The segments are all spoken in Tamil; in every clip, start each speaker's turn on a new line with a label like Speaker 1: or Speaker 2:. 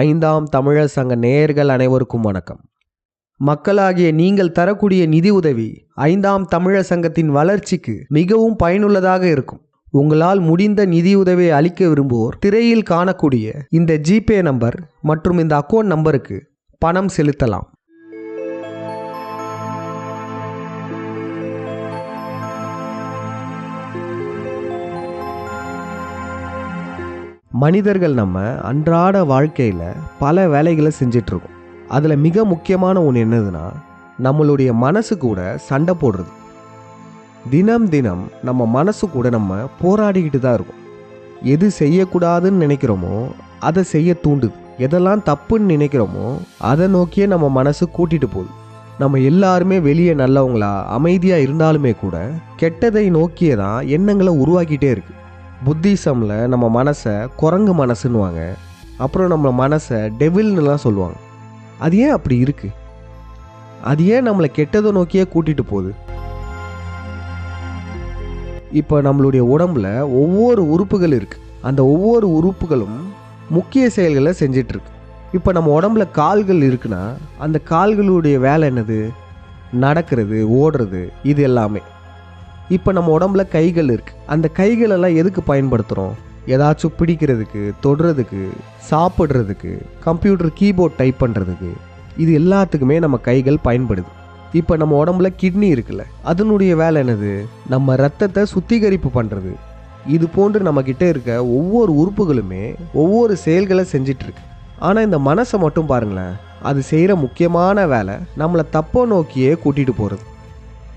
Speaker 1: ஐந்தாம் தமிழர் சங்க நேயர்கள் அனைவருக்கும் வணக்கம். மக்களாகிய நீங்கள் தரக்கூடிய நிதி உதவி ஐந்தாம் தமிழர் சங்கத்தின் வளர்ச்சிக்கு மிகவும் பயனுள்ளதாக இருக்கும். உங்களால் முடிந்த நிதியுதவியை அளிக்க விரும்புவோர் திரையில் காணக்கூடிய இந்த ஜிபே நம்பர் மற்றும் இந்த அக்கௌண்ட் நம்பருக்கு பணம் செலுத்தலாம். மனிதர்கள் நம்ம அன்றாட வாழ்க்கையில் பல வேலைகளை செஞ்சிட்ருக்கோம். அதில் மிக முக்கியமான ஒன்று என்னதுன்னா நம்மளுடைய மனசு கூட சண்டை போடுறது. தினம் தினம் நம்ம மனசு கூட நம்ம போராடிக்கிட்டு தான் இருக்கும். எது செய்யக்கூடாதுன்னு நினைக்கிறோமோ அதை செய்ய தூண்டுது. எதெல்லாம் தப்புன்னு நினைக்கிறோமோ அதை நோக்கியே நம்ம மனசு கூட்டிகிட்டு போகுது. நம்ம எல்லாருமே வெளியே நல்லவங்களா அமைதியாக இருந்தாலுமே கூட கெட்டதை நோக்கியே தான் எண்ணங்களை உருவாக்கிட்டே இருக்குது புத்திசமில் நம்ம மனசை குரங்கு மனசுன்னுவாங்க. அப்புறம் நம்ம மனசை டெவில்னுலாம் சொல்லுவாங்க. அது ஏன் அப்படி இருக்குது அது ஏன் நம்மளை கெட்டதை நோக்கியே கூட்டிகிட்டு போகுது? இப்போ நம்மளுடைய உடம்புல ஒவ்வொரு உறுப்புகள் இருக்குது அந்த ஒவ்வொரு உறுப்புகளும் முக்கிய செயல்களை செஞ்சிட்ருக்கு இப்போ நம்ம உடம்புல கால்கள் இருக்குன்னா அந்த கால்களுடைய வேலை என்னது? நடக்கிறது ஓடுறது இது எல்லாமே. இப்போ நம்ம உடம்புல கைகள் இருக்கு. அந்த கைகள் எல்லாம் எதுக்கு பயன்படுத்துகிறோம் ஏதாச்சும் பிடிக்கிறதுக்கு தொடுறதுக்கு சாப்பிட்றதுக்கு கம்ப்யூட்டர் கீபோர்ட் டைப் பண்ணுறதுக்கு இது எல்லாத்துக்குமே நம்ம கைகள் பயன்படுது. இப்போ நம்ம உடம்புல கிட்னி இருக்குல்ல அதனுடைய வேலை என்னது? நம்ம ரத்தத்தை சுத்திகரிப்பு பண்ணுறது இது போன்று நம்மக்கிட்ட இருக்க ஒவ்வொரு உறுப்புகளுமே ஒவ்வொரு செயல்களை செஞ்சிட்ருக்கு ஆனால் இந்த மனசை மட்டும் பாருங்களேன் அது செய்கிற முக்கியமான வேலை நம்மளை தப்போ நோக்கியே கூட்டிகிட்டு போகிறது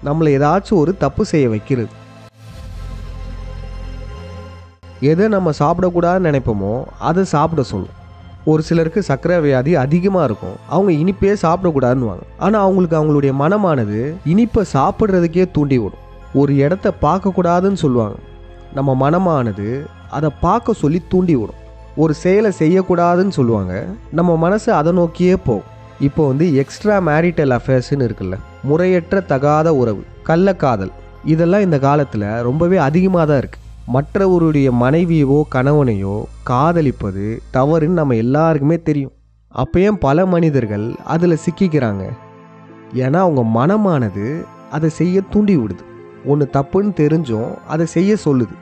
Speaker 1: நம்மளை ஏதாச்சும் ஒரு தப்பு செய்ய வைக்கிறது. எதை நம்ம சாப்பிடக்கூடாதுன்னு நினைப்போமோ அதை சாப்பிட சொல்லும். ஒரு சிலருக்கு சர்க்கரை வியாதி அதிகமாக இருக்கும். அவங்க இனிப்பே சாப்பிடக்கூடாதுன்னுவாங்க. ஆனால் அவங்களுக்கு அவங்களுடைய மனமானது இனிப்பை சாப்பிட்றதுக்கே தூண்டி விடும் ஒரு இடத்த பார்க்கக்கூடாதுன்னு சொல்லுவாங்க. நம்ம மனமானது அதை பார்க்க சொல்லி தூண்டி விடும் ஒரு செயலை செய்யக்கூடாதுன்னு சொல்லுவாங்க. நம்ம மனசு அதை நோக்கியே போகும். இப்போ வந்து எக்ஸ்ட்ரா மேரிட்டல் அஃபேர்ஸ்ன்னு இருக்குல்ல. முறையற்ற தகாத உறவு கள்ளக்காதல் இதெல்லாம் இந்த காலத்தில் ரொம்பவே அதிகமாக தான் இருக்குது மற்றவருடைய மனைவியவோ கணவனையோ காதலிப்பது தவறுன்னு நம்ம எல்லாருக்குமே தெரியும். அப்பயும் பல மனிதர்கள் அதில் சிக்கிக்கிறாங்க? ஏன்னா அவங்க மனமானது அதை செய்ய தூண்டி விடுது. ஒன்று தப்புன்னு தெரிஞ்சும் அதை செய்ய சொல்லுது.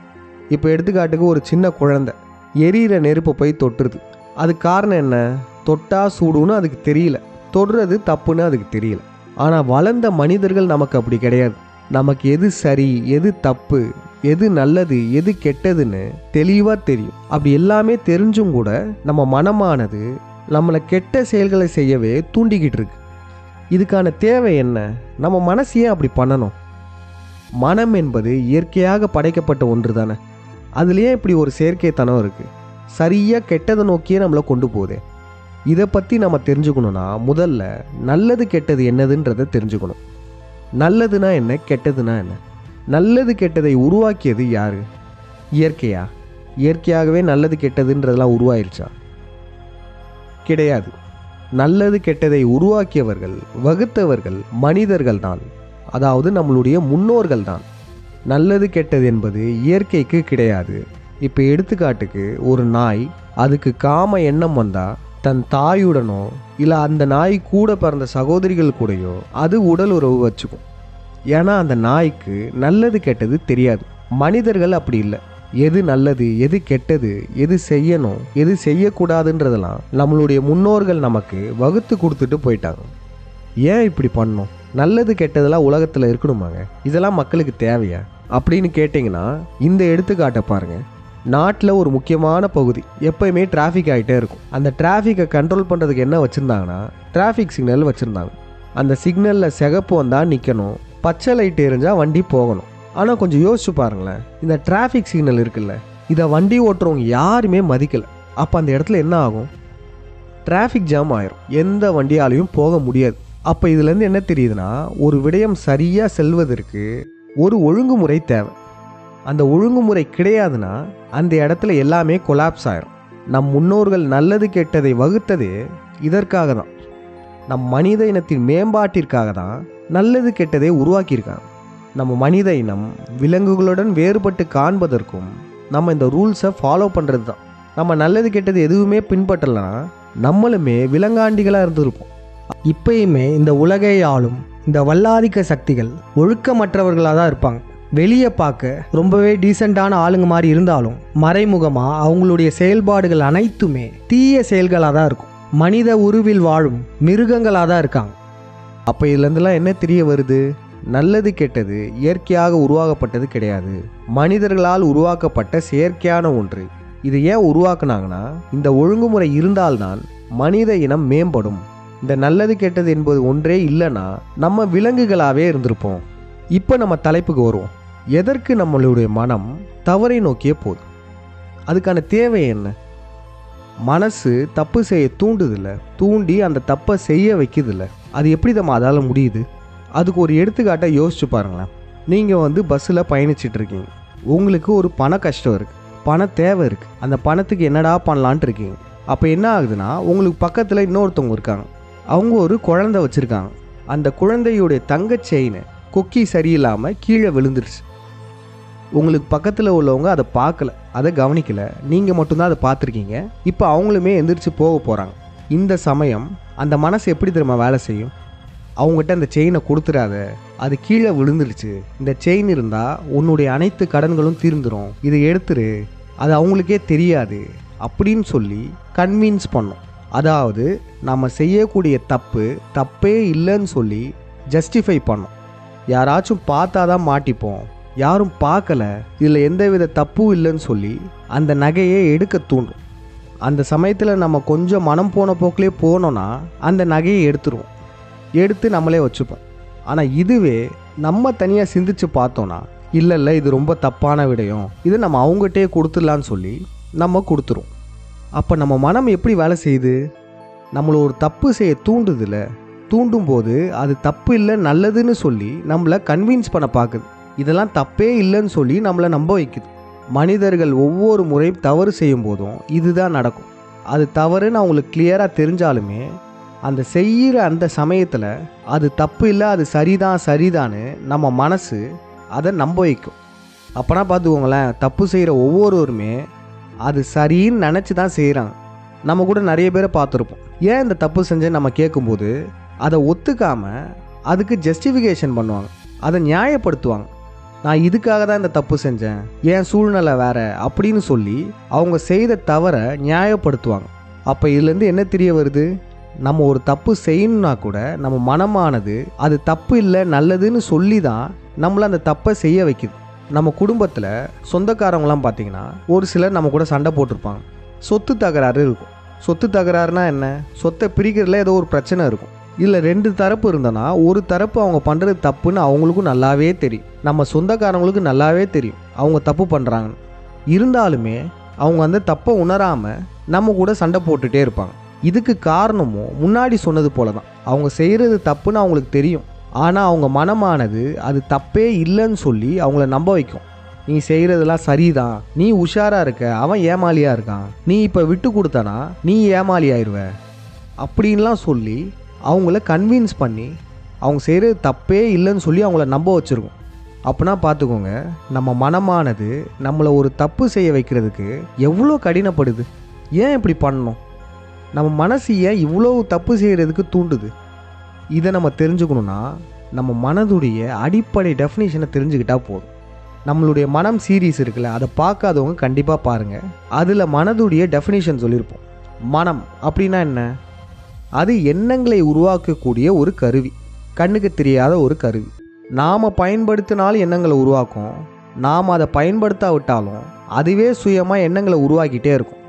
Speaker 1: இப்போ எடுத்துக்காட்டுக்கு ஒரு சின்ன குழந்தை எரியிற நெருப்பை போய் தொட்டுருது. அது காரணம் என்ன? தொட்டா சூடுன்னு அதுக்கு தெரியல. தொடுறது தப்புன்னு அதுக்கு தெரியல. ஆனால் வளர்ந்த மனிதர்கள் நமக்கு அப்படி கிடையாது. நமக்கு எது சரி எது தப்பு எது நல்லது எது கெட்டதுன்னு தெளிவாக தெரியும். அப்படி எல்லாமே தெரிஞ்சும் கூட நம்ம மனமானது நம்மளை கெட்ட செயல்களை செய்யவே தூண்டிக்கிட்டு இருக்கு. இதுக்கான தேவை என்ன? நம்ம மனசு ஏன் அப்படி பண்ணணும்? மனம் என்பது இயற்கையாக படைக்கப்பட்ட ஒன்று தானே அதுலேயே இப்படி ஒரு செயற்கைத்தனம் இருக்குது சரியாக கெட்டதை நோக்கியே நம்மளை கொண்டு போகுதே. இதை பற்றி நம்ம தெரிஞ்சுக்கணுன்னா முதல்ல நல்லது கெட்டது என்னதுன்றதை தெரிஞ்சுக்கணும். நல்லதுனா என்ன கெட்டதுனா என்ன? நல்லது கெட்டதை உருவாக்கியது யார்? இயற்கையா? இயற்கையாகவே நல்லது கெட்டதுன்றதெல்லாம் உருவாயிருச்சா? கிடையாது. நல்லது கெட்டதை உருவாக்கியவர்கள் வகுத்தவர்கள் மனிதர்கள் தான். அதாவது நம்மளுடைய முன்னோர்கள் தான். நல்லது கெட்டது என்பது இயற்கைக்கு கிடையாது. இப்போ எடுத்துக்காட்டுக்கு ஒரு நாய் அதுக்கு காம எண்ணம் வந்தால் தன் தாயுடனோ இல்லை அந்த நாய் கூட பிறந்த சகோதரிகள் கூடயோ அது உடல் உறவு வச்சுக்கும். ஏன்னா அந்த நாய்க்கு நல்லது கெட்டது தெரியாது. மனிதர்கள் அப்படி இல்லை. எது நல்லது எது கெட்டது எது செய்யணும் எது செய்யக்கூடாதுன்றதெல்லாம் நம்மளுடைய முன்னோர்கள் நமக்கு வகுத்து கொடுத்துட்டு போயிட்டாங்க. ஏன் இப்படி பண்ணோம் நல்லது கெட்டதெல்லாம் உலகத்தில் இருக்கணுமாங்க? இதெல்லாம் மக்களுக்கு தேவையா? அப்படின்னு கேட்டிங்கன்னா இந்த எடுத்துக்காட்டை பாருங்கள் நாட்டில் ஒரு முக்கியமான பகுதி. எப்பயுமே டிராஃபிக் ஆகிட்டே இருக்கும். அந்த டிராஃபிக்கை கண்ட்ரோல் பண்ணுறதுக்கு என்ன வச்சுருந்தாங்கன்னா டிராஃபிக் சிக்னல் வச்சுருந்தாங்க. அந்த சிக்னலில் சிகப்பு வந்தால் நிற்கணும் பச்சை லைட் எரிஞ்சால் வண்டி போகணும். ஆனால் கொஞ்சம் யோசிச்சு பாருங்களேன். இந்த டிராஃபிக் சிக்னல் இருக்குல்ல இதை வண்டி ஓட்டுறவங்க யாருமே மதிக்கலை. அப்போ அந்த இடத்துல என்ன ஆகும்? டிராஃபிக் ஜாம் ஆயிரும். எந்த வண்டியாலையும் போக முடியாது. அப்போ இதுலேருந்து என்ன தெரியுதுன்னா ஒரு விடயம் சரியாக செல்வதற்கு ஒரு ஒழுங்குமுறை தேவை. அந்த ஒழுங்குமுறை கிடையாதுன்னா அந்த இடத்துல எல்லாமே கொலாப்ஸ் ஆயிரும். நம் முன்னோர்கள் நல்லது கெட்டதை வகுத்ததே இதற்காக தான் நம் மனித இனத்தின் மேம்பாட்டிற்காக தான் நல்லது கெட்டதை உருவாக்கியிருக்காங்க. நம்ம மனித இனம் விலங்குகளுடன் வேறுபட்டு காண்பதற்கும் நம்ம இந்த ரூல்ஸை ஃபாலோ பண்ணுறது தான் நம்ம நல்லது கெட்டது எதுவுமே பின்பற்றலைன்னா நம்மளுமே விலங்காண்டிகளாக இருந்திருப்போம்.
Speaker 2: இப்பயுமே இந்த உலகை ஆளும் இந்த வல்லாதிக்க சக்திகள் ஒழுக்கமற்றவர்களாக தான் இருப்பாங்க. வெளியே பார்க்க ரொம்பவே டீசெண்டான ஆளுங்க மாதிரி இருந்தாலும் மறைமுகமாக அவங்களுடைய செயல்பாடுகள் அனைத்துமே தீய செயல்களாக தான் இருக்கும். மனித உருவில் வாழும் மிருகங்களாக தான் இருக்காங்க.
Speaker 1: அப்போ இதுலேருந்துலாம் என்ன தெரிய வருது? நல்லது கெட்டது இயற்கையாக உருவாக்கப்பட்டது கிடையாது. மனிதர்களால் உருவாக்கப்பட்ட செயற்கையான ஒன்று. இது ஏன் உருவாக்குனாங்கன்னா இந்த ஒழுங்குமுறை இருந்தால்தான் மனித இனம் மேம்படும். இந்த நல்லது கெட்டது என்பது ஒன்றே இல்லைன்னா நம்ம விலங்குகளாகவே இருந்திருப்போம். இப்போ நம்ம தலைப்புக்கு வருவோம். எதற்கு நம்மளுடைய மனம் தவறை நோக்கியே போதும் அதுக்கான தேவை என்ன? மனசு தப்பு செய்ய தூண்டுதில்ல. தூண்டி அந்த தப்பை செய்ய வைக்குதில்ல. அது எப்படி நம்ம அதால் முடியுது? அதுக்கு ஒரு எடுத்துக்காட்டை யோசிச்சு பாருங்களேன். நீங்கள் வந்து பஸ்ஸில் பயணிச்சிட்டு இருக்கீங்க. உங்களுக்கு ஒரு பண கஷ்டம் இருக்குது பண தேவை இருக்குது அந்த பணத்துக்கு என்னடா பண்ணலான்ட்டு இருக்கீங்க. அப்போ என்ன ஆகுதுன்னா உங்களுக்கு பக்கத்தில் இன்னொருத்தவங்க இருக்காங்க. அவங்க ஒரு குழந்தை வச்சுருக்காங்க. அந்த குழந்தையுடைய தங்க செயினை கொக்கி சரியில்லாமல் கீழே விழுந்துருச்சு. உங்களுக்கு பக்கத்தில் உள்ளவங்க அதை பார்க்கல அதை கவனிக்கல. நீங்கள் மட்டும்தான் அதை பார்த்துருக்கீங்க. இப்போ அவங்களுமே எந்திரிச்சு போக போகிறாங்க இந்த சமயம் அந்த மனசு எப்படி திரும்ப வேலை செய்யும்? அவங்ககிட்ட அந்த செயினை கொடுத்துடாத அது கீழே விழுந்துருச்சு. இந்த செயின் இருந்தால் உன்னுடைய அனைத்து கடன்களும் தீர்ந்துடும் இதை எடுத்துரு அது அவங்களுக்கே தெரியாது அப்படின்னு சொல்லி கன்வின்ஸ் பண்ணும். அதாவது நம்ம செய்யக்கூடிய தப்பு தப்பே இல்லைன்னு சொல்லி ஜஸ்டிஃபை பண்ணோம். யாராச்சும் பார்த்தா தான் மாட்டிப்போம். யாரும் பார்க்கல இதில் எந்தவித தப்பும் இல்லைன்னு சொல்லி அந்த நகையை எடுக்க தூண்டும். அந்த சமயத்தில் நம்ம கொஞ்சம் மனம் போன போக்கிலே போனோன்னா அந்த நகையை எடுத்துருவோம். எடுத்து நம்மளே வச்சுப்போம். ஆனால் இதுவே நம்ம தனியாக சிந்திச்சு பார்த்தோன்னா இல்லை இல்லை இது ரொம்ப தப்பான விடயம். இது நம்ம அவங்ககிட்டயே கொடுத்துடலான்னு சொல்லி நம்ம கொடுத்துரும் அப்போ நம்ம மனம் எப்படி வேலை செய்யுது? நம்மளை ஒரு தப்பு செய்ய தூண்டுதில்ல தூண்டும் போது அது தப்பு இல்லை நல்லதுன்னு சொல்லி நம்மளை கன்வின்ஸ் பண்ண பார்க்குது. இதெல்லாம் தப்பே இல்லைன்னு சொல்லி நம்மளை நம்ப வைக்குது. மனிதர்கள் ஒவ்வொரு முறையும் தவறு செய்யும் போதும் இதுதான் நடக்கும். அது தவறுன்னு அவங்களுக்கு கிளியராக தெரிஞ்சாலுமே அந்த செய்கிற அந்த சமயத்தில் அது தப்பு இல்லை அது சரிதான் சரிதான்னு நம்ம மனசு அதை நம்ப வைக்கும். அப்போனா பார்த்துக்கோங்களேன் தப்பு செய்கிற ஒவ்வொருவருமே அது சரின்னு நினச்சி தான் செய்கிறாங்க நம்ம கூட நிறைய பேரை பார்த்துருப்போம். ஏன் இந்த தப்பு செஞ்சேன்னு நம்ம கேட்கும்போது அதை ஒத்துக்காமல் அதுக்கு ஜஸ்டிஃபிகேஷன் பண்ணுவாங்க. அதை நியாயப்படுத்துவாங்க. நான் இதுக்காக தான் இந்த தப்பு செஞ்சேன். என் சூழ்நிலை வேற அப்படின்னு சொல்லி அவங்க செய்த தவறை நியாயப்படுத்துவாங்க. அப்போ இதுலேருந்து என்ன தெரிய வருது? நம்ம ஒரு தப்பு செய்யணும்னா கூட நம்ம மனமானது அது தப்பு இல்லை நல்லதுன்னு சொல்லி தான் நம்மளை அந்த தப்பை செய்ய வைக்குது. நம்ம குடும்பத்தில் சொந்தக்காரங்களாம் பார்த்தீங்கன்னா ஒரு சிலர் நம்ம கூட சண்டை போட்டிருப்பாங்க. சொத்து தகராறு இருக்கும். சொத்து தகராறுனா என்ன? சொத்தை பிரிக்கிறதுல ஏதோ ஒரு பிரச்சனை இருக்கும். இல்லை ரெண்டு தரப்பு இருந்தனா ஒரு தரப்பு அவங்க பண்ணுறது தப்புன்னு அவங்களுக்கும் நல்லாவே தெரியும். நம்ம சொந்தக்காரங்களுக்கு நல்லாவே தெரியும். அவங்க தப்பு பண்ணுறாங்கன்னு இருந்தாலுமே அவங்க அந்த தப்பை உணராமல் நம்ம கூட சண்டை போட்டுகிட்டே இருப்பாங்க. இதுக்கு காரணமும் முன்னாடி சொன்னது போல தான் அவங்க செய்கிறது தப்புன்னு அவங்களுக்கு தெரியும். ஆனால் அவங்க மனமானது அது தப்பே இல்லைன்னு சொல்லி அவங்கள நம்ப வைக்கும். நீ செய்கிறதெல்லாம் சரிதான். நீ உஷாராக இருக்க. அவன் ஏமாளியாக இருக்கான். நீ இப்போ விட்டு கொடுத்தனா நீ ஏமாளி ஆயிடுவ அப்படின்லாம் சொல்லி அவங்கள கன்வின்ஸ் பண்ணி அவங்க செய்கிறது தப்பே இல்லைன்னு சொல்லி அவங்கள நம்ப வச்சுருக்கோம். அப்படின்னா பார்த்துக்கோங்க நம்ம மனமானது நம்மளை ஒரு தப்பு செய்ய வைக்கிறதுக்கு எவ்வளோ கடினப்படுது. ஏன் இப்படி பண்ணணும்? நம்ம மனசு ஏன் இவ்வளோ தப்பு செய்கிறதுக்கு தூண்டுது? இதை நம்ம தெரிஞ்சுக்கணுன்னா நம்ம மனதுடைய அடிப்படை டெஃபினேஷனை தெரிஞ்சுக்கிட்டால் போதும். நம்மளுடைய மனம் சீரீஸ் இருக்குல்ல அதை பார்க்காதவங்க கண்டிப்பாக பாருங்கள் அதில் மனதுடைய டெஃபினேஷன் சொல்லியிருப்போம். மனம் அப்படின்னா என்ன? அது எண்ணங்களை உருவாக்கக்கூடிய ஒரு கருவி. கண்ணுக்கு தெரியாத ஒரு கருவி. நாம் பயன்படுத்தினாலும் எண்ணங்களை உருவாக்கும். நாம் அதை பயன்படுத்தாவிட்டாலும் அதுவே சுயமாக எண்ணங்களை உருவாக்கிட்டே இருக்கும்.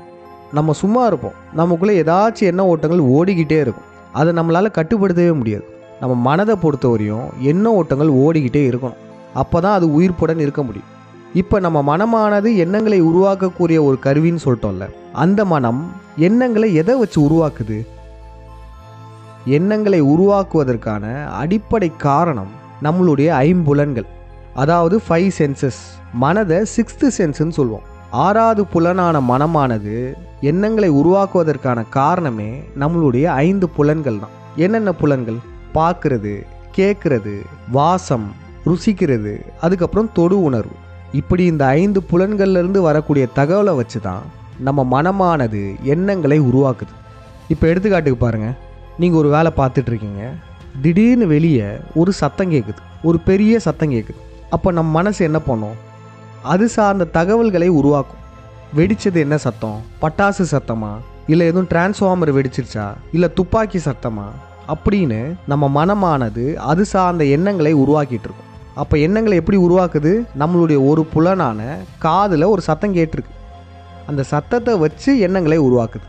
Speaker 1: நம்ம சும்மா இருப்போம். நமக்குள்ளே ஏதாச்சும் எண்ண ஓட்டங்கள் ஓடிக்கிட்டே இருக்கும். அதை நம்மளால் கட்டுப்படுத்தவே முடியாது. நம்ம மனதை பொறுத்தவரையும் எண்ண ஓட்டங்கள் ஓடிக்கிட்டே இருக்கணும். அப்போ தான் அது உயிர்ப்புடன் இருக்க முடியும். இப்போ நம்ம மனமானது எண்ணங்களை உருவாக்கக்கூடிய ஒரு கருவின்னு சொல்லிட்டோம்ல அந்த மனம் எண்ணங்களை எதை வச்சு உருவாக்குது? எண்ணங்களை உருவாக்குவதற்கான அடிப்படை காரணம் நம்மளுடைய ஐம்புலன்கள். அதாவது ஃபைவ் சென்சஸ் மனதை சிக்ஸ்த்து சென்ஸ்ன்னு சொல்லுவோம் ஆறாவது புலனான மனமானது எண்ணங்களை உருவாக்குவதற்கான காரணமே நம்மளுடைய ஐந்து புலன்கள் தான். என்னென்ன புலன்கள்? பார்க்கறது கேட்கறது வாசம் ருசிக்கிறது அதுக்கப்புறம் தொடு உணர்வு. இப்படி இந்த ஐந்து புலன்கள்லேருந்து வரக்கூடிய தகவலை வச்சு தான் நம்ம மனமானது எண்ணங்களை உருவாக்குது. இப்போ எடுத்துக்காட்டுக்கு பாருங்கள் நீங்கள் ஒரு வேலை பார்த்துட்ருக்கீங்க திடீர்னு வெளியே ஒரு சத்தம் கேட்குது ஒரு பெரிய சத்தம் கேட்குது அப்போ நம்ம மனசு என்ன பண்ணும்? அது சார்ந்த தகவல்களை உருவாக்கும். வெடித்தது என்ன சத்தம்? பட்டாசு சத்தமா? இல்லை எதுவும் டிரான்ஸ்ஃபார்மர் வெடிச்சிருச்சா? இல்லை துப்பாக்கி சத்தமா? அப்படின்னு நம்ம மனமானது அது சார்ந்த எண்ணங்களை உருவாக்கிட்டு இருக்கும் அப்போ எண்ணங்களை எப்படி உருவாக்குது? நம்மளுடைய ஒரு புலனான காதில் ஒரு சத்தம் கேட்டிருக்கு அந்த சத்தத்தை வச்சு எண்ணங்களை உருவாக்குது.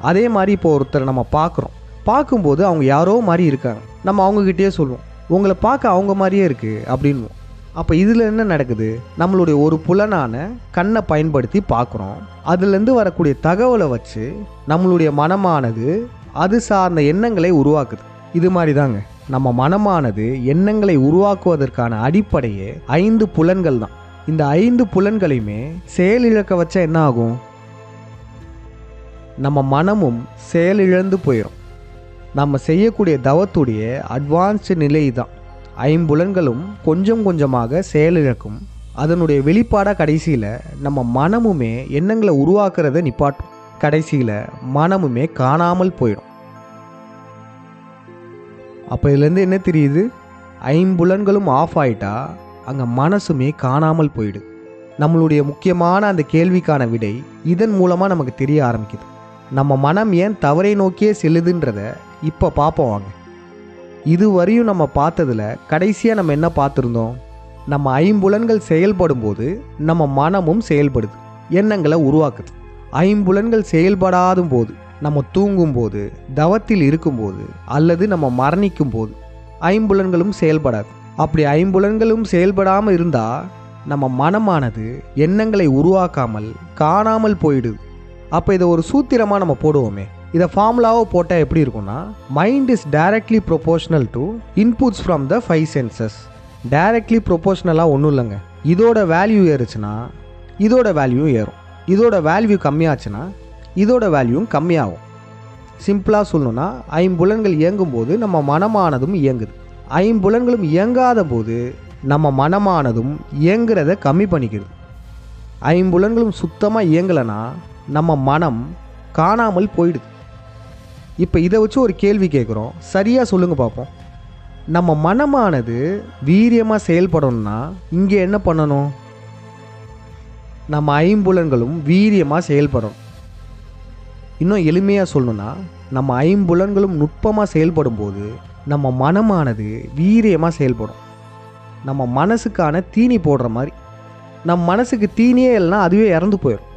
Speaker 1: அதே மாதிரி இப்போ ஒருத்தர் நம்ம பார்க்குறோம். பார்க்கும்போது அவங்க யாரோ மாதிரி இருக்காங்க. நம்ம அவங்கக்கிட்டே சொல்லுவோம் உங்களை பார்க்க அவங்க மாதிரியே இருக்குது அப்படின்வோம். அப்போ இதில் என்ன நடக்குது? நம்மளுடைய ஒரு புலனான கண்ணை பயன்படுத்தி பார்க்குறோம். அதுலேருந்து வரக்கூடிய தகவலை வச்சு நம்மளுடைய மனமானது அது சார்ந்த எண்ணங்களை உருவாக்குது. இது மாதிரி தாங்க நம்ம மனமானது எண்ணங்களை உருவாக்குவதற்கான அடிப்படையே ஐந்து புலன்கள் தான். இந்த ஐந்து புலன்களையுமே செயலிழக்க வச்சா என்ன ஆகும்? நம்ம மனமும் செயலிழந்து போயிடும் நம்ம செய்யக்கூடிய தவத்துடைய அட்வான்ஸ்டு நிலை தான் ஐம்புலன்களும் கொஞ்சம் கொஞ்சமாக செயலிழக்கும். அதனுடைய வெளிப்பாடாக கடைசியில் நம்ம மனமுமே எண்ணங்களை உருவாக்குறத நிப்பாட்டும். கடைசியில் மனமுமே காணாமல் போயிடும். அப்போ இதுலேருந்து என்ன தெரியுது? ஐம்புலன்களும் ஆஃப் ஆயிட்டா அங்கே மனசுமே காணாமல் போயிடுது நம்மளுடைய முக்கியமான அந்த கேள்விக்கான விடை இதன் மூலமாக நமக்கு தெரிய ஆரம்பிக்குது. நம்ம மனம் ஏன் தவறை நோக்கியே செல்லுதுன்றத இப்போ பார்ப்போம் வாங்க. இதுவரையும் நம்ம பார்த்ததில் கடைசியாக நம்ம என்ன பார்த்துருந்தோம்? நம்ம ஐம்புலன்கள் செயல்படும் போது நம்ம மனமும் செயல்படுது. எண்ணங்களை உருவாக்குது. ஐம்புலன்கள் செயல்படாதும் போது நம்ம தூங்கும் போது தவத்தில் இருக்கும்போது அல்லது நம்ம மரணிக்கும் போது ஐம்புலன்களும் செயல்படாது. அப்படி ஐம்புலன்களும் செயல்படாமல் இருந்தால் நம்ம மனமானது எண்ணங்களை உருவாக்காமல் காணாமல் போயிடுது. அப்போ இதை ஒரு சூத்திரமாக நம்ம போடுவோமே. இதை ஃபார்முலாவை போட்டால் எப்படி இருக்கும்னா mind is directly proportional to inputs from the five senses directly ப்ரொபோஷனலாக ஒன்றும் இல்லைங்க. இதோட வேல்யூ ஏறுச்சுன்னா இதோட வேல்யூ ஏறும். இதோட வேல்யூ கம்மியாச்சுன்னா இதோட வேல்யூவும் கம்மியாகும். சிம்பிளாக சொல்லணும்னா ஐம்புலன்கள் இயங்கும்போது நம்ம மனமானதும் இயங்குது. ஐம்புலன்களும் இயங்காத போது நம்ம மனமானதும் இயங்குறத கம்மி பண்ணிக்கிறது ஐம்புலன்களும் சுத்தமாக இயங்கலைன்னா நம்ம மனம் காணாமல் போயிடுது. இப்போ இதை வச்சு ஒரு கேள்வி கேட்குறோம் சரியாக சொல்லுங்கள் பார்ப்போம் நம்ம மனமானது வீரியமாக செயல்படணும்னா இங்கே என்ன பண்ணணும்? நம்ம ஐம்புலன்களும் வீரியமாக செயல்படணும். இன்னும் எளிமையாக சொல்லணும்னா நம்ம ஐம்புலன்களும் நுட்பமாக செயல்படும் போது நம்ம மனமானது வீரியமாக செயல்படும். நம்ம மனசுக்கான தீனி போடுற மாதிரி. நம்ம மனசுக்கு தீனியே இல்லைனா அதுவே இறந்து போயிடும்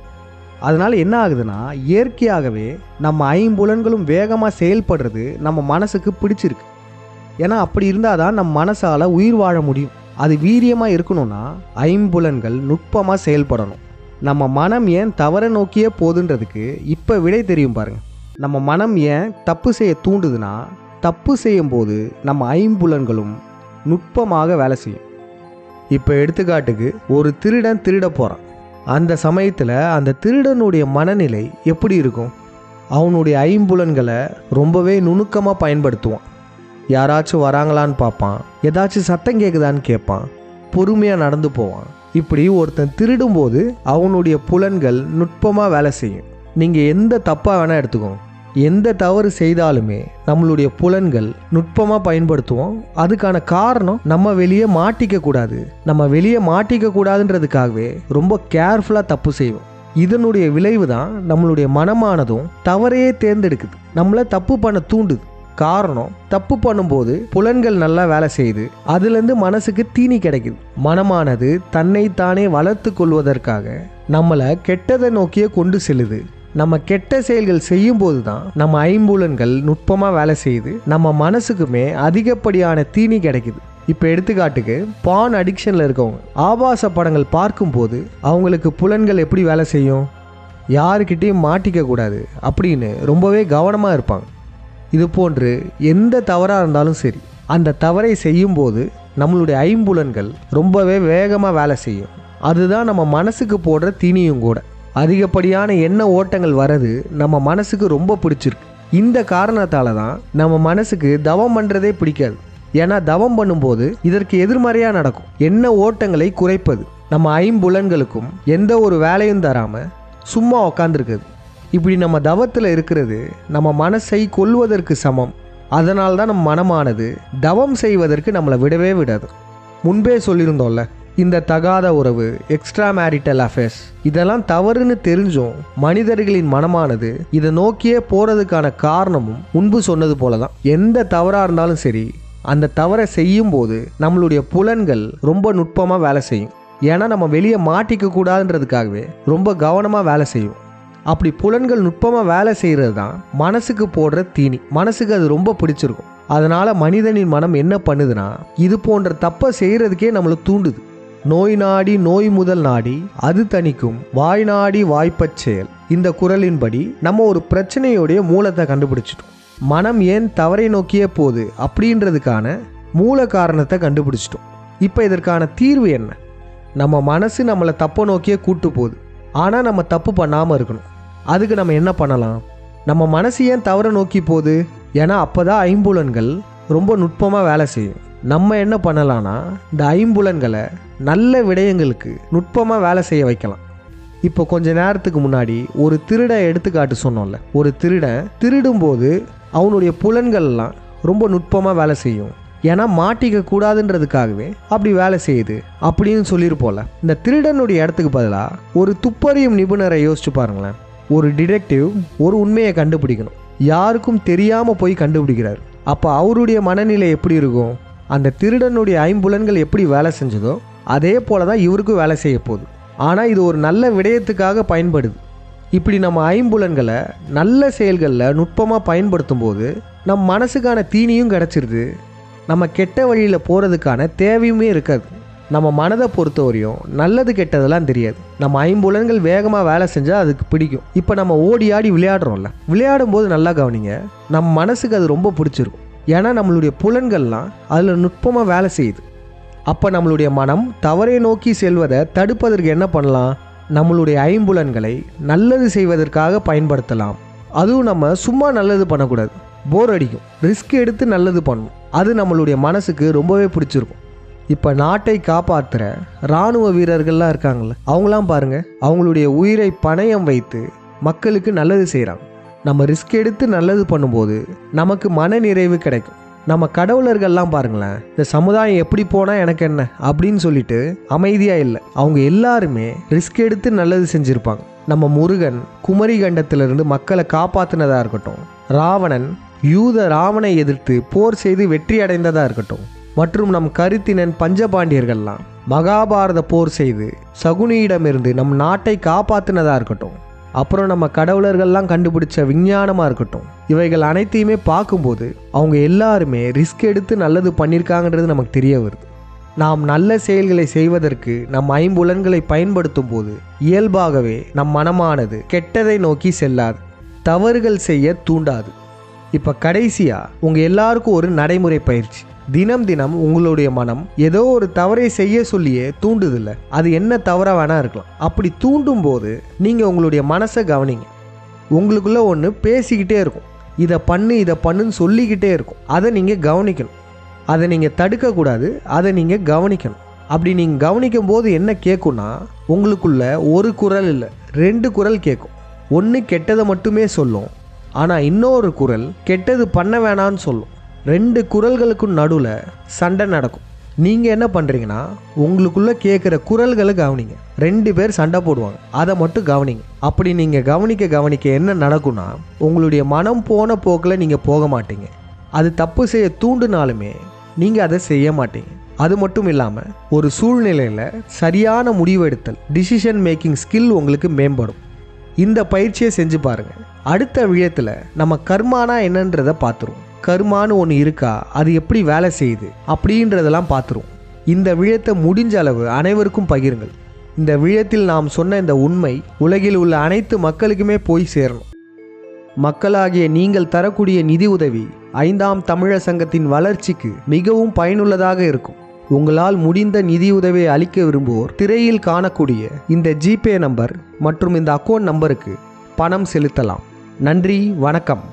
Speaker 1: அதனால் என்ன ஆகுதுன்னா இயற்கையாகவே நம்ம ஐம்புலன்களும் வேகமாக செயல்படுறது நம்ம மனசுக்கு பிடிச்சிருக்கு. ஏன்னா அப்படி இருந்தால் தான் நம்ம மனசால் உயிர் வாழ முடியும். அது வீரியமாக இருக்கணும்னா ஐம்புலன்கள் நுட்பமாக செயல்படணும். நம்ம மனம் ஏன் தவற நோக்கியே போதுன்றதுக்கு இப்போ விடை தெரியும் பாருங்கள் நம்ம மனம் ஏன் தப்பு செய்ய தூண்டுதுன்னா தப்பு செய்யும்போது நம்ம ஐம்புலன்களும் நுட்பமாக வேலை செய்யும். இப்போ எடுத்துக்காட்டுக்கு ஒரு திருடன் திருட போகிறான் அந்த சமயத்தில் அந்த திருடனுடைய மனநிலை எப்படி இருக்கும்? அவனுடைய ஐம்புலன்களை ரொம்பவே நுணுக்கமாக பயன்படுத்துவான். யாராச்சும் வராங்களான்னு பார்ப்பான். ஏதாச்சும் சத்தம் கேட்குதான்னு கேட்பான். பொறுமையாக நடந்து போவான். இப்படி ஒருத்தன் திருடும்போது அவனுடைய புலன்கள் நுட்பமாக வேலை செய்யும். நீங்கள் எந்த தப்பாக வேணால் எடுத்துக்கோங்க. எந்த தவறு செய்தாலுமே நம்மளுடைய புலன்கள் நுட்பமாக பயன்படுத்துவோம். அதுக்கான காரணம் நம்ம வெளியே மாட்டிக்க கூடாது. நம்ம வெளியே மாட்டிக்க கூடாதுன்றதுக்காகவே ரொம்ப கேர்ஃபுல்லாக தப்பு செய்வோம். இதனுடைய விளைவு தான் நம்மளுடைய மனமானதும் தவறையே தேர்ந்தெடுக்குது. நம்மளை தப்பு பண்ண தூண்டுது. காரணம் தப்பு பண்ணும்போது புலன்கள் நல்லா வேலை செய்யுது. அதுலேருந்து மனசுக்கு தீனி கிடைக்குது. மனமானது தன்னைத்தானே வளர்த்து கொள்வதற்காக நம்மளை கெட்டதை நோக்கியே கொண்டு செல்லுது. நம்ம கெட்ட செயல்கள் செய்யும்போது தான் நம்ம ஐம்புலன்கள் நுட்பமாக வேலை செய்யுது. நம்ம மனசுக்குமே அதிகப்படியான தீனி கிடைக்குது. இப்போ எடுத்துக்காட்டுக்கு பான் அடிக்ஷனில் இருக்கவங்க ஆபாச படங்கள் பார்க்கும்போது அவங்களுக்கு புலன்கள் எப்படி வேலை செய்யும்? யாருக்கிட்டேயும் மாட்டிக்க கூடாது அப்படின்னு ரொம்பவே கவனமாக இருப்பாங்க. இது போன்று எந்த தவறாக இருந்தாலும் சரி அந்த தவறை செய்யும்போது நம்மளுடைய ஐம்புலன்கள் ரொம்பவே வேகமாக வேலை செய்யும். அதுதான் நம்ம மனசுக்கு போடுற தீனியும் கூட. அதிகப்படியான எண்ண ஓட்டங்கள் வர்றது நம்ம மனசுக்கு ரொம்ப பிடிச்சிருக்கு. இந்த காரணத்தால தான் நம்ம மனசுக்கு தவம் பண்ணுறதே பிடிக்காது. ஏன்னா தவம் பண்ணும்போது இதற்கு எதிர்மறையாக நடக்கும். எண்ண ஓட்டங்களை குறைப்பது. நம்ம ஐம்புலன்களுக்கும் எந்த ஒரு வேலையும் தராமல் சும்மா உக்காந்துருக்குது இப்படி நம்ம தவத்தில் இருக்கிறது நம்ம மனசை கொல்வதற்கு சமம். அதனால்தான் தான் நம்ம மனமானது தவம் செய்வதற்கு நம்மளை விடவே விடாது. முன்பே சொல்லியிருந்தோம்ல இந்த தகாத உறவு எக்ஸ்ட்ரா மேரிட்டல் அஃபேர்ஸ் இதெல்லாம் தவறுன்னு தெரிஞ்சும் மனிதர்களின் மனமானது இதை நோக்கியே போகிறதுக்கான காரணமும் முன்பு சொன்னது போல தான் எந்த தவறாக இருந்தாலும் சரி அந்த தவறை செய்யும்போது நம்மளுடைய புலன்கள் ரொம்ப நுட்பமாக வேலை செய்யும். ஏன்னா நம்ம வெளியே மாட்டிக்க கூடாதுன்றதுக்காகவே ரொம்ப கவனமாக வேலை செய்யும். அப்படி புலன்கள் நுட்பமாக வேலை செய்கிறது தான் மனசுக்கு போடுற தீனி. மனசுக்கு அது ரொம்ப பிடிச்சிருக்கும். அதனால் மனிதனின் மனம் என்ன பண்ணுதுன்னா இது போன்ற தப்பை செய்கிறதுக்கே நம்மளை தூண்டுது. நோய் நாடி நோய் முதல் நாடி அது தணிக்கும். வாய் நாடி வாய்ப்பச் செயல். இந்த குரலின்படி நம்ம ஒரு பிரச்சனையுடைய மூலத்தை கண்டுபிடிச்சிட்டோம். மனம் ஏன் தவறை நோக்கியே போகுது அப்படின்றதுக்கான மூல காரணத்தை கண்டுபிடிச்சிட்டோம். இப்போ இதற்கான தீர்வு என்ன? நம்ம மனசு நம்மளை தப்பை நோக்கியே கூட்டு போகுது. ஆனால் நம்ம தப்பு பண்ணாமல் இருக்கணும். அதுக்கு நம்ம என்ன பண்ணலாம்? நம்ம மனசு ஏன் தவற நோக்கி போகுது? ஏன்னா அப்போ தான் ஐம்புலன்கள் ரொம்ப நுட்பமாக வேலை செய்யும். நம்ம என்ன பண்ணலாம்னா இந்த ஐம்புலன்களை நல்ல விடயங்களுக்கு நுட்பமாக வேலை செய்ய வைக்கலாம். இப்போ கொஞ்ச நேரத்துக்கு முன்னாடி ஒரு திருடன் எடுத்துக்காட்டு சொன்னோம்ல. ஒரு திருடன் திருடும்போது அவனுடைய புலன்கள்லாம் ரொம்ப நுட்பமாக வேலை செய்யும். ஏன்னா மாட்டிக்க கூடாதுன்றதுக்காகவே அப்படி வேலை செய்யுது அப்படின்னு சொல்லியிருப்போம்ல. இந்த திருடனுடைய இடத்துக்கு பதிலாக ஒரு துப்பறியும் நிபுணரை யோசிச்சு பாருங்களேன். ஒரு டிடெக்டிவ் ஒரு உண்மையை கண்டுபிடிக்கணும். யாருக்கும் தெரியாமல் போய் கண்டுபிடிக்கிறார். அப்போ அவருடைய மனநிலை எப்படி இருக்கும்? அந்த திருடனுடைய ஐம்புலன்கள் எப்படி வேலை செஞ்சதோ அதே போல தான் இவருக்கும் வேலை செய்ய போகுது. ஆனால் இது ஒரு நல்ல விடயத்துக்காக பயன்படுது. இப்படி நம்ம ஐம்புலன்களை நல்ல செயல்களில் நுட்பமாக பயன்படுத்தும் போது நம் மனசுக்கான தீனியும் கிடச்சிருது. நம்ம கெட்ட வழியில் போகிறதுக்கான தேவையுமே இருக்காது. நம்ம மனதை பொறுத்தவரையும் நல்லது கெட்டதெல்லாம் தெரியாது. நம்ம ஐம்புலன்கள் வேகமாக வேலை செஞ்சால் அதுக்கு பிடிக்கும். இப்போ நம்ம ஓடி ஆடி விளையாடுறோம்ல விளையாடும் போது நல்லா கவனிங்க நம்ம மனசுக்கு அது ரொம்ப பிடிச்சிருக்கும். ஏன்னா நம்மளுடைய புலன்கள்லாம் அதில் நுட்பமாக வேலை செய்யுது. அப்போ நம்மளுடைய மனம் தவறை நோக்கி செல்வதை தடுப்பதற்கு என்ன பண்ணலாம்? நம்மளுடைய ஐம்புலன்களை நல்லது செய்வதற்காக பயன்படுத்தலாம். அதுவும் நம்ம சும்மா நல்லது பண்ணக்கூடாது. போர் அடிக்கும். ரிஸ்க் எடுத்து நல்லது பண்ணணும் அது நம்மளுடைய மனசுக்கு ரொம்பவே பிடிச்சிருக்கும். இப்போ நாட்டை காப்பாற்றுற இராணுவ வீரர்கள்லாம் இருக்காங்கள்ல அவங்களாம் பாருங்கள் அவங்களுடைய உயிரை பணயம் வைத்து மக்களுக்கு நல்லது செய்கிறாங்க நம்ம ரிஸ்க் எடுத்து நல்லது பண்ணும்போது நமக்கு மன நிறைவு கிடைக்கும். நம்ம கடவுளர்கள்லாம் பாருங்களேன் இந்த சமுதாயம் எப்படி போனால் எனக்கு என்ன? அப்படின்னு சொல்லிட்டு அமைதியாக இல்லை. அவங்க எல்லாருமே ரிஸ்க் எடுத்து நல்லது செஞ்சுருப்பாங்க. நம்ம முருகன் குமரி கண்டத்திலிருந்து மக்களை காப்பாற்றினதாக இருக்கட்டும் ராவணன் யூத ராவனை எதிர்த்து போர் செய்து வெற்றி அடைந்ததாக இருக்கட்டும் மற்றும் நம் கருத்தினன் பஞ்சபாண்டியர்கள்லாம் மகாபாரத போர் செய்து சகுனியிடமிருந்து நம் நாட்டை காப்பாற்றினதாக இருக்கட்டும் அப்புறம் நம்ம கடவுளர்கள்லாம் கண்டுபிடிச்ச விஞ்ஞானமாக இருக்கட்டும். இவைகள் அனைத்தையுமே பார்க்கும்போது அவங்க எல்லாருமே ரிஸ்க் எடுத்து நல்லது பண்ணியிருக்காங்கன்றது நமக்கு தெரிய வருது. நாம் நல்ல செயல்களை செய்வதற்கு நம் ஐம்புலன்களை பயன்படுத்தும் போது இயல்பாகவே நம் மனமானது கெட்டதை நோக்கி செல்லாது. தவறுகள் செய்ய தூண்டாது. இப்போ கடைசியாக உங்கள் எல்லாருக்கும் ஒரு நடைமுறை பயிற்சி. தினம் தினம் உங்களுடைய மனம் ஏதோ ஒரு தவறை செய்ய சொல்லியே தூண்டுதில்ல. அது என்ன தவறாக வேணா இருக்கலாம். அப்படி தூண்டும் போது நீங்கள் உங்களுடைய மனசை கவனிங்க. உங்களுக்குள்ளே ஒன்று பேசிக்கிட்டே இருக்கும். இதை பண்ணு இதை பண்ணுன்னு சொல்லிக்கிட்டே இருக்கும். அதை நீங்கள் கவனிக்கணும். அதை நீங்கள் தடுக்கக்கூடாது. அதை நீங்கள் கவனிக்கணும். அப்படி நீங்கள் கவனிக்கும் போது என்ன கேட்கும்னா உங்களுக்குள்ள ஒரு குரல் இல்லை ரெண்டு குரல் கேட்கும் ஒன்று கெட்டதை மட்டுமே சொல்லும். ஆனால் இன்னொரு குரல் கெட்டது பண்ண வேணான்னு சொல்லும். ரெண்டு குரல்களுக்கும் நடுவில் சண்டை நடக்கும். நீங்கள் என்ன பண்ணுறீங்கன்னா உங்களுக்குள்ளே கேட்குற குரல்களை கவனிங்க. ரெண்டு பேர் சண்டை போடுவாங்க. அதை மட்டும் கவனிங்க. அப்படி நீங்கள் கவனிக்க கவனிக்க என்ன நடக்கும்னா உங்களுடைய மனம் போன போக்கில் நீங்கள் போக மாட்டீங்க. அது தப்பு செய்ய தூண்டுனாலுமே நீங்கள் அதை செய்ய மாட்டீங்க. அது மட்டும் இல்லாமல் ஒரு சூழ்நிலையில் சரியான முடிவெடுத்தல் டிசிஷன் மேக்கிங் ஸ்கில் உங்களுக்கு மேம்படும். இந்த பயிற்சியை செஞ்சு பாருங்கள் அடுத்த விழத்தில் நம்ம கர்மானா என்னன்றதை பார்த்துருவோம். கருமானு ஒன்று இருக்கா? அது எப்படி வேலை செய்யுது? அப்படின்றதெல்லாம் பார்த்துருவோம். இந்த விழத்தை முடிஞ்ச அளவு அனைவருக்கும் பகிருங்கள். இந்த விழத்தில் நாம் சொன்ன இந்த உண்மை உலகில் உள்ள அனைத்து மக்களுக்குமே போய் சேரணும். மக்களாகிய நீங்கள் தரக்கூடிய நிதி உதவி ஐந்தாம் தமிழர் சங்கத்தின் வளர்ச்சிக்கு மிகவும் பயனுள்ளதாக இருக்கும். உங்களால் முடிந்த நிதியுதவியை அளிக்க விரும்புவோர் திரையில் காணக்கூடிய இந்த ஜிபே நம்பர் மற்றும் இந்த அக்கௌண்ட் நம்பருக்கு பணம் செலுத்தலாம். நன்றி வணக்கம்.